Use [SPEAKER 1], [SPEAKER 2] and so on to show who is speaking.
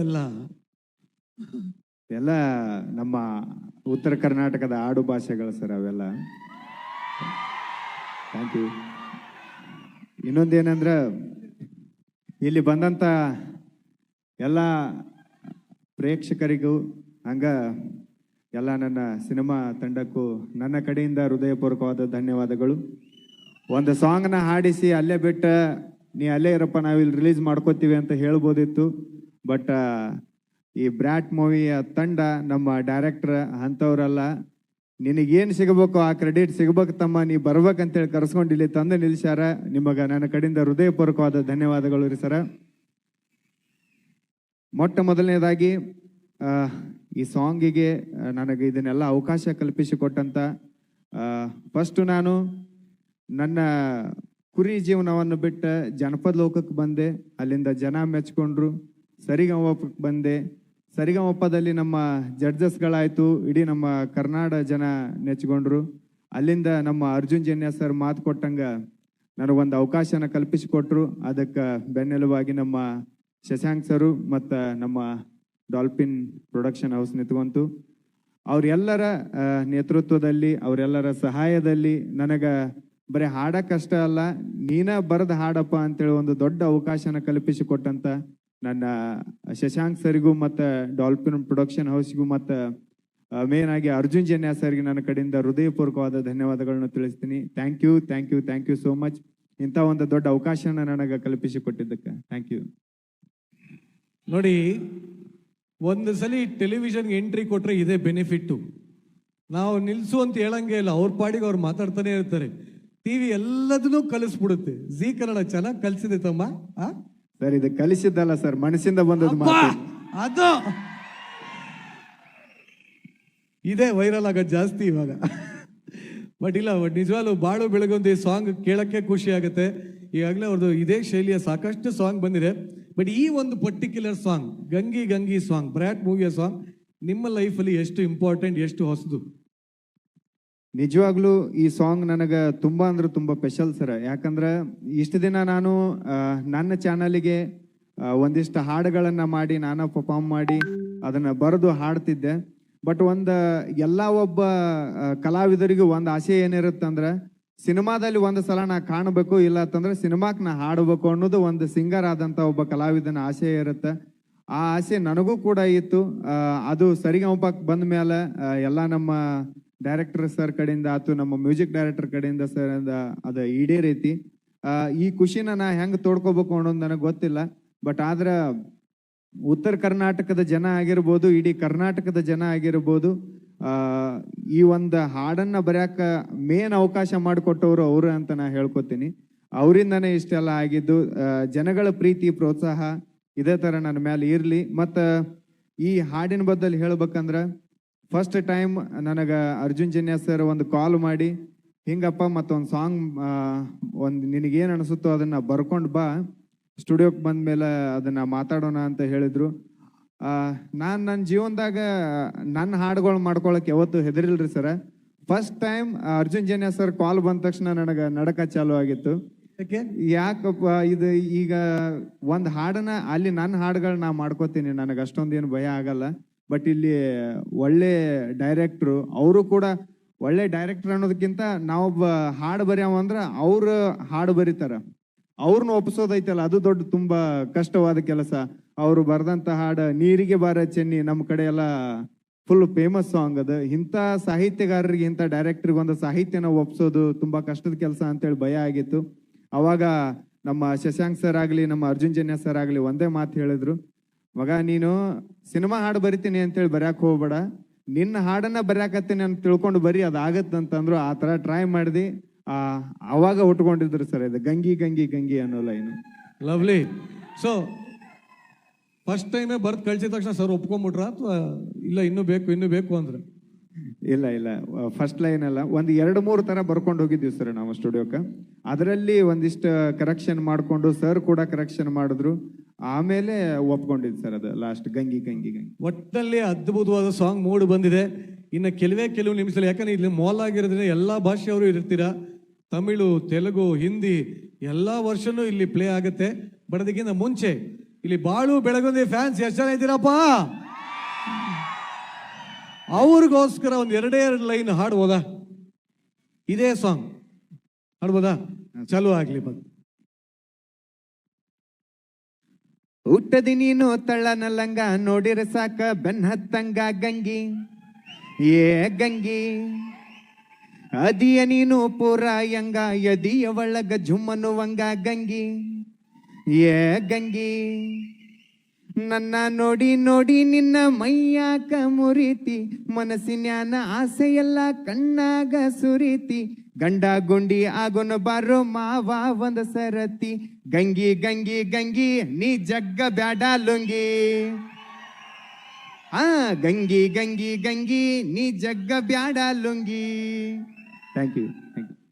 [SPEAKER 1] ಅಲ್ಲ
[SPEAKER 2] ಎಲ್ಲ ನಮ್ಮ ಉತ್ತರ ಕರ್ನಾಟಕದ ಆಡು ಭಾಷೆಗಳು ಸರ್ ಅವೆಲ್ಲ. ಥ್ಯಾಂಕ್ ಯು ಇನ್ನೊಂದೇನಂದ್ರೆ ಇಲ್ಲಿ ಬಂದಂಥ ಎಲ್ಲ ಪ್ರೇಕ್ಷಕರಿಗೂ ಹಂಗ ಎಲ್ಲ ನನ್ನ ಸಿನಿಮಾ ತಂಡಕ್ಕೂ ನನ್ನ ಕಡೆಯಿಂದ ಹೃದಯಪೂರ್ವಕವಾದ ಧನ್ಯವಾದಗಳು. ಒಂದು ಸಾಂಗ್ನ ಹಾಡಿಸಿ ಅಲ್ಲೇ ಬಿಟ್ಟ ನೀ ಅಲ್ಲೇ ಇರಪ್ಪ, ನಾವಿಲ್ಲಿ ರಿಲೀಸ್ ಮಾಡ್ಕೋತೀವಿ ಅಂತ ಹೇಳ್ಬೋದಿತ್ತು. ಬಟ್ ಈ ಬ್ರ್ಯಾಟ್ ಮೂವಿಯ ತಂಡ ನಮ್ಮ ಡೈರೆಕ್ಟರ್ ಅಂಥವ್ರಲ್ಲ. ನಿನಗೇನು ಸಿಗಬೇಕು ಆ ಕ್ರೆಡಿಟ್ ಸಿಗಬೇಕು ತಮ್ಮ, ನೀ ಬರ್ಬೇಕಂತೇಳಿ ಕರೆಸ್ಕೊಂಡು ಇಲ್ಲಿ ತಂದು ನಿಲ್ಸ್ಯಾರ ನಿಮಗೆ ನನ್ನ ಕಡೆಯಿಂದ ಹೃದಯಪೂರ್ವಕವಾದ ಧನ್ಯವಾದಗಳು ರೀ ಸರ. ಮೊಟ್ಟ ಮೊದಲನೇದಾಗಿ ಈ ಸಾಂಗಿಗೆ ನನಗೆ ಇದನ್ನೆಲ್ಲ ಅವಕಾಶ ಕಲ್ಪಿಸಿಕೊಟ್ಟಂಥ ಫಸ್ಟು ನಾನು ನನ್ನ ಕುರಿ ಜೀವನವನ್ನು ಬಿಟ್ಟು ಜನಪದ ಲೋಕಕ್ಕೆ ಬಂದೆ. ಅಲ್ಲಿಂದ ಜನ ಮೆಚ್ಕೊಂಡ್ರು. ಸರಿಗಮಪಕ್ಕೆ ಬಂದೆ. ಸರಿಗಮಪದಲ್ಲಿ ನಮ್ಮ ಜಡ್ಜಸ್ಗಳಾಯಿತು. ಇಡೀ ನಮ್ಮ ಕರ್ನಾಡ ಜನ ನೆಚ್ಚಿಕೊಂಡ್ರು ಅಲ್ಲಿಂದ ನಮ್ಮ ಅರ್ಜುನ್ ಜನ್ಯ ಸರ್ ಮಾತು ಕೊಟ್ಟಂಗ ನನಗೊಂದು ಅವಕಾಶನ ಕಲ್ಪಿಸಿಕೊಟ್ರು. ಅದಕ್ಕೆ ಬೆನ್ನೆಲುಬಾಗಿ ನಮ್ಮ ಶಶಾಂಕ್ ಸರು ಮತ್ತು ನಮ್ಮ ಡಾಲ್ಫಿನ್ ಪ್ರೊಡಕ್ಷನ್ ಹೌಸ್ ನಿಂತ್ಕೊಂತು. ಅವರೆಲ್ಲರ ನೇತೃತ್ವದಲ್ಲಿ, ಅವರೆಲ್ಲರ ಸಹಾಯದಲ್ಲಿ ನನಗೆ ಬರೀ ಹಾಡಕ್ಕಷ್ಟೇ ಅಲ್ಲ. ನೀನ ಬರೆದ ಹಾಡಪ್ಪ ಅಂತೇಳಿ ಒಂದು ದೊಡ್ಡ ಅವಕಾಶನ ಕಲ್ಪಿಸಿಕೊಟ್ಟಂತ ನನ್ನ ಶಶಾಂಕ್ ಸರ್ಗೂ ಮತ್ತು ಡಾಲ್ಫಿನ್ ಪ್ರೊಡಕ್ಷನ್ ಹೌಸ್ಗೂ ಮತ್ತು ಮೇನ್ ಆಗಿ ಅರ್ಜುನ್ ಜನ್ಯ ಸರ್ಗೆ ನನ್ನ ಕಡೆಯಿಂದ ಹೃದಯಪೂರ್ವಕವಾದ ಧನ್ಯವಾದಗಳನ್ನು ತಿಳಿಸ್ತೀನಿ. Thank you thank you thank you so much ಇಂಥ ಒಂದು ದೊಡ್ಡ ಅವಕಾಶನ ನನಗೆ ಕಲ್ಪಿಸಿಕೊಟ್ಟಿದ್ದಕ್ಕೆ ಥ್ಯಾಂಕ್ ಯು
[SPEAKER 1] ನೋಡಿ, ಒಂದು ಸಲ ಟೆಲಿವಿಷನ್ಗೆ ಎಂಟ್ರಿ ಕೊಟ್ಟರೆ ಇದೇ ಬೆನಿಫಿಟ್ಟು ನಾವು ನಿಲ್ಸು ಅಂತ ಹೇಳಂಗೆ ಇಲ್ಲ, ಅವ್ರ ಪಾಡಿಗೆ ಅವ್ರು ಮಾತಾಡ್ತಾನೆ ಇರ್ತಾರೆ. ಟಿವಿ ಎಲ್ಲದನ್ನೂ ಕಲಿಸ್ಬಿಡುತ್ತೆ. ಜಿ ಕನ್ನಡ ಚೆನ್ನಾಗಿ ಕಲಿಸಿದೆ ತಮ್ಮ, ಆ?
[SPEAKER 2] ಸರ್ ಇದು ಕಲಿಸಿದ್ದಲ್ಲ ಸರ್ ಮನಸ್ಸಿಂದ ಬಂದದ್ದು! ಮಾತು.
[SPEAKER 1] ಅದು! ಇದೇ ವೈರಲ್ ಆಗೋದು ಜಾಸ್ತಿ ಇವಾಗ. ಬಟ್ ಇಲ್ಲ ಬಟ್ ನಿಜವಾಗ್ಲೂ ಬಾಳು ಬೆಳಗೊಂದು ಈ ಸಾಂಗ್ ಕೇಳಕ್ಕೆ ಖುಷಿ ಆಗುತ್ತೆ. ಈಗಾಗಲೇ ಅವ್ರದ್ದು ಇದೇ ಶೈಲಿಯ ಸಾಕಷ್ಟು ಸಾಂಗ್ ಬಂದಿದೆ. ಬಟ್ ಈ ಒಂದು particular song Gangi Gangi song Brat ಮೂವಿಯ song ನಿಮ್ಮ ಲೈಫಲ್ಲಿ ಎಷ್ಟು ಇಂಪಾರ್ಟೆಂಟ್ ಎಷ್ಟು ಹೊಸದು?
[SPEAKER 2] ನಿಜವಾಗ್ಲೂ ಈ ಸಾಂಗ್ ನನಗೆ ತುಂಬ ಅಂದ್ರೆ ತುಂಬ ಸ್ಪೆಷಲ್ ಸರ್. ಯಾಕಂದ್ರೆ ಇಷ್ಟು ದಿನ ನಾನು ನನ್ನ ಚಾನಲಿಗೆ ಒಂದಿಷ್ಟು ಹಾಡುಗಳನ್ನು ಮಾಡಿ, ನಾನು ಪರ್ಫಾರ್ಮ್ ಮಾಡಿ ಅದನ್ನ ಬರೆದು ಹಾಡ್ತಿದ್ದೆ. ಬಟ್ ಒಂದು ಎಲ್ಲ ಒಬ್ಬ ಕಲಾವಿದರಿಗೂ ಒಂದು ಆಸೆ ಏನಿರುತ್ತಂದ್ರೆ ಸಿನಿಮಾದಲ್ಲಿ ಒಂದು ಸಲ ನಾ ಕಾಣಬೇಕು, ಇಲ್ಲ ಅಂತಂದ್ರೆ ಸಿನಿಮಾಕ್ಕೆ ನಾ ಹಾಡಬೇಕು ಅನ್ನೋದು ಒಂದು ಸಿಂಗರ್ ಆದಂತ ಒಬ್ಬ ಕಲಾವಿದನ ಆಸೆ ಇರುತ್ತೆ. ಆ ಆಸೆ ನನಗೂ ಕೂಡ ಇತ್ತು. ಅದು ಸರಿಗಮಪಕ್ಕೆ ಬಂದ ಮೇಲೆ ಎಲ್ಲ ನಮ್ಮ ಡೈರೆಕ್ಟರ್ ಸರ್ ಕಡೆಯಿಂದ ಆತು, ನಮ್ಮ ಮ್ಯೂಸಿಕ್ ಡೈರೆಕ್ಟರ್ ಕಡೆಯಿಂದ ಸರ್ ಅಂದ ಅದ ಈಡೇ ರೀತಿ ಈ ಖುಷಿನ ನಾ ಹೆಂಗ್ ತೋಡ್ಕೋಬೇಕು ಅನ್ನೋದು ನನಗೆ ಗೊತ್ತಿಲ್ಲ. ಬಟ್ ಆದ್ರ ಉತ್ತರ ಕರ್ನಾಟಕದ ಜನ ಆಗಿರ್ಬೋದು, ಇಡೀ ಕರ್ನಾಟಕದ ಜನ ಆಗಿರ್ಬೋದು ಈ ಒಂದು ಹಾಡನ್ನ ಬರೆಯಕ್ಕೆ ಮೇನ್ ಅವಕಾಶ ಮಾಡಿಕೊಟ್ಟವರು ಅವರು ಅಂತ ನಾ ಹೇಳ್ಕೊತೀನಿ. ಅವರಿಂದನೇ ಇಷ್ಟೆಲ್ಲ ಆಗಿದ್ದು ಜನಗಳ ಪ್ರೀತಿ, ಪ್ರೋತ್ಸಾಹ ಇದೇ ತರ ನನ್ನ ಮೇಲೆ ಇರ್ಲಿ. ಮತ್ತು ಈ ಹಾಡಿನ ಬದ್ದಲ್ಲಿ ಹೇಳ್ಬೇಕಂದ್ರ ಫಸ್ಟ್ ಟೈಮ್ ನನಗೆ ಅರ್ಜುನ್ ಜನ್ಯ ಸರ್ ಒಂದು ಕಾಲ್ ಮಾಡಿ ಹಿಂಗಪ್ಪ ಮತ್ತೊಂದು ಸಾಂಗ್ ಒಂದು ನಿನಗೇನು ಅನಿಸುತ್ತೋ ಅದನ್ನು ಬರ್ಕೊಂಡು ಬಾ. ಸ್ಟುಡಿಯೋಕ್ಕೆ ಬಂದ ಮೇಲೆ ಅದನ್ನು ಮಾತಾಡೋಣ ಅಂತ ಹೇಳಿದರು. ನಾನು ನನ್ನ ಜೀವನದಾಗ ನನ್ನ ಹಾಡುಗಳು ಮಾಡ್ಕೊಳಕ್ಕೆ ಯಾವತ್ತು ಹೆದರಿಲ್ರಿ sir first time Arjun Janya sir call ಬಂದ ತಕ್ಷಣ ನನಗೆ ನಡಕ ಚಾಲು ಆಗಿತ್ತು.
[SPEAKER 1] ಯಾಕೆ?
[SPEAKER 2] ಯಾಕಪ್ಪ ಇದು ಈಗ ಒಂದು ಹಾಡನ್ನ ಅಲ್ಲಿ ನನ್ನ ಹಾಡುಗಳು ನಾ ಮಾಡ್ಕೋತೀನಿ. ನನಗೆ ಅಷ್ಟೊಂದೇನು ಭಯ ಆಗಲ್ಲ. ಬಟ್ ಇಲ್ಲಿ ಒಳ್ಳೆ ಡೈರೆಕ್ಟ್ರು ಅವರು ಕೂಡ ಒಳ್ಳೆ ಡೈರೆಕ್ಟರ್ ಅನ್ನೋದಕ್ಕಿಂತ ನಾವೊಬ್ಬ ಹಾಡು ಬರೆಯವ ಅಂದ್ರೆ ಅವ್ರು ಹಾಡು ಬರೀತಾರ. ಅವ್ರನ್ನ ಒಪ್ಪಿಸೋದೈತಲ್ಲ ಅದು ದೊಡ್ಡ ತುಂಬಾ ಕಷ್ಟವಾದ ಕೆಲಸ. ಅವರು ಬರೆದಂತ ಹಾಡು ನೀರಿಗೆ ಬಾರ ಚೆನ್ನಿ ನಮ್ಮ ಕಡೆ ಎಲ್ಲ ಫುಲ್ ಫೇಮಸ್ ಸಾಂಗ್ ಅದು. ಇಂಥ ಸಾಹಿತ್ಯಗಾರರಿಗೆ, ಇಂಥ ಡೈರೆಕ್ಟ್ರಿಗೆ ಒಂದು ಸಾಹಿತ್ಯನ ಒಪ್ಸೋದು ತುಂಬಾ ಕಷ್ಟದ ಕೆಲಸ ಅಂತೇಳಿ ಭಯ ಆಗಿತ್ತು. ಅವಾಗ ನಮ್ಮ ಶಶಾಂಕ್ ಸರ್ ಆಗಲಿ, ನಮ್ಮ ಅರ್ಜುನ್ ಜನ್ಯ ಸರ್ ಆಗಲಿ ಒಂದೇ ಮಾತು ಹೇಳಿದ್ರು. ಮಗ ನೀನು ಸಿನಿಮಾ ಹಾಡು ಬರಿತೀನಿ ಅಂತೇಳಿ ಬರ್ಯಾಕ್ ಹೋಗ್ಬೇಡ. ನಿನ್ನ ಹಾಡನ್ನ ಬರ್ಯಾಕತ್ತೀನಿ ಅಂತ ತಿಳ್ಕೊಂಡು ಬರೀ ಅದಾಗತ್ತಂತಂದ್ರು ಆ ಥರ ಟ್ರೈ ಮಾಡಿದಿ. ಆ ಅವಾಗ ಉಟ್ಕೊಂಡಿದ್ರು ಸರ್ ಇದು ಗಂಗಿ ಗಂಗಿ ಗಂಗಿ ಅನ್ನೋ ಲೈನು
[SPEAKER 1] ಲವ್ಲಿ ಸೊ ಫಸ್ಟ್ ಟೈಮೇ ಬರ್ದು ಕಳ್ಸಿದ ತಕ್ಷಣ ಸರ್ ಒಪ್ಕೊಂಬಿಟ್ರ ಅಥವಾ ಇಲ್ಲ ಇನ್ನೂ ಬೇಕು ಇನ್ನೂ ಬೇಕು ಅಂದ್ರೆ?
[SPEAKER 2] ಇಲ್ಲ ಇಲ್ಲ. ಫಸ್ಟ್ ಲೈನ್ ಅಲ್ಲ. ಒಂದು ಎರಡು ಮೂರು ತರ ಬರ್ಕೊಂಡು ಹೋಗಿದ್ವಿ ಸರ್ ನಾವು ಸ್ಟುಡಿಯೋಕ್ಕೆ ಅದರಲ್ಲಿ ಒಂದಿಷ್ಟು ಕರೆಕ್ಷನ್ ಮಾಡಿಕೊಂಡು ಸರ್ ಕೂಡ ಕರೆಕ್ಷನ್ ಮಾಡಿದ್ರು. ಆಮೇಲೆ ಒಪ್ಕೊಂಡಿದ್ದು ಸರ್ ಅದು ಲಾಸ್ಟ್ ಗಂಗಿ ಗಂಗಿ ಗಂಗಿ.
[SPEAKER 1] ಒಟ್ಟಲ್ಲಿ ಅದ್ಭುತವಾದ ಸಾಂಗ್ ಮೂಡ್ ಬಂದಿದೆ. ಇನ್ನು ಕೆಲವೇ ಕೆಲವು ನಿಮಿಷದಲ್ಲಿ ಯಾಕಂದ್ರೆ ಇಲ್ಲಿ ಮಾಲ್ ಆಗಿರೋದ್ರಿಂದ ಎಲ್ಲ ಭಾಷೆಯವರು ಇರ್ತೀರಾ? ತಮಿಳು ತೆಲುಗು ಹಿಂದಿ ಎಲ್ಲ ವರ್ಷನೂ ಇಲ್ಲಿ ಪ್ಲೇ ಆಗುತ್ತೆ. ಬಟ್ ಅದಕ್ಕಿಂತ ಮುಂಚೆ ಇಲ್ಲಿ ಬಾಳು ಬೆಳಗುಂದಿ ಫ್ಯಾನ್ಸ್ ಎಷ್ಟು ಜನ ಇದ್ದೀರಪ್ಪ? ಅವ್ರಿಗೋಸ್ಕರ ಒಂದು ಎರಡೇ ಎರಡು ಲೈನ್ ಹಾಡ್ಬೋದಾ? ಇದೇ ಸಾಂಗ್ ಹಾಡ್ಬೋದಾ? ಚಲೋ ಆಗ್ಲಿ ಬಂದು
[SPEAKER 2] ಹುಟ್ಟದಿ ನೀನು ತಳ್ಳನಲ್ಲಂಗ ನೋಡಿರ ಸಾಕ ಬೆನ್ ಹತ್ತಂಗ ಗಂಗಿ. ಏ ಗಂಗಿ, ಅದಿಯ ನೀನು ಪೂರ ಯಂಗ, ಯದಿಯ ಒಳಗ ಝುಮ್ಮನುವಂಗ ಗಂಗಿ. ಏ ಗಂಗಿ, ನನ್ನ ನೋಡಿ ನೋಡಿ ನಿನ್ನ ಮೈಯಾಕ ಮುರಿತಿ, ಮನಸ್ಸಿನ್ಯಾನ ಆಸೆಯೆಲ್ಲ ಕಣ್ಣಾಗ ಸುರಿತಿ ಗಂಡ ಗುಂಡಿ ಆಗೋನು ಬಾರೋ ಮಾವ ಒಂದ ಸರತಿ. ಗಂಗಿ ಗಂಗಿ ಗಂಗಿ, ನೀ ಜಗ್ಗ ಬ್ಯಾಡ ಲುಂಗಿ. ಆ, ಗಂಗಿ ಗಂಗಿ ಗಂಗಿ, ನೀ ಜಗ್ಗ ಬ್ಯಾಡ lungi. Thank you thank you